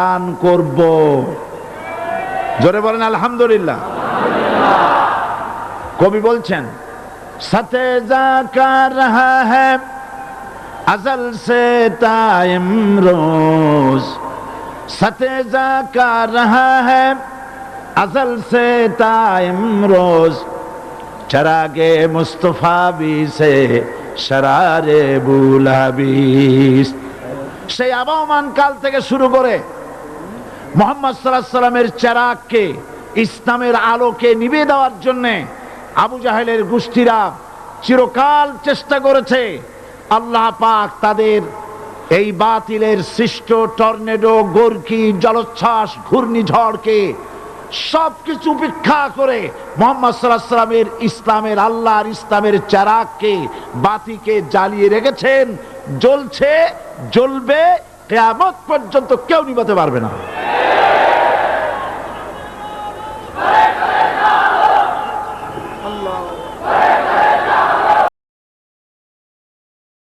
দান করব। জোরে বলেন, আলহামদুলিল্লাহ। কবি বলছেন, সাথে হ্যাঁ, আজল সে তাইম রোজ। সাথে যা কার রাহা হ্যাঁ আজল সে তাইম রোজ। চরাগে মুস্তফা বি সে শরারে বুলাবি সেই আবহমান কাল থেকে শুরু করে মোহাম্মদ সাল্লাহ সাল্লামের চেরাগকে, ইসলামের আলোকে নিবে দেওয়ার জন্যে আবু জাহেলের গোষ্ঠীরা চিরকাল চেষ্টা করেছে। আল্লাহ পাক তাদের এই বাতিলের সৃষ্ট টর্নেডো গর্কি জলোচ্ছ্বাস, ঘূর্ণিঝড়কে সবকিছু উপেক্ষা করে মোহাম্মদ সাল্লামের ইসলামের, আল্লাহর ইসলামের চেরাগকে বাতিকে জ্বালিয়ে রেখেছেন। জ্বলছে, জ্বলবে, কেয়ামত পর্যন্ত কেউ নিবাতে পারবে না।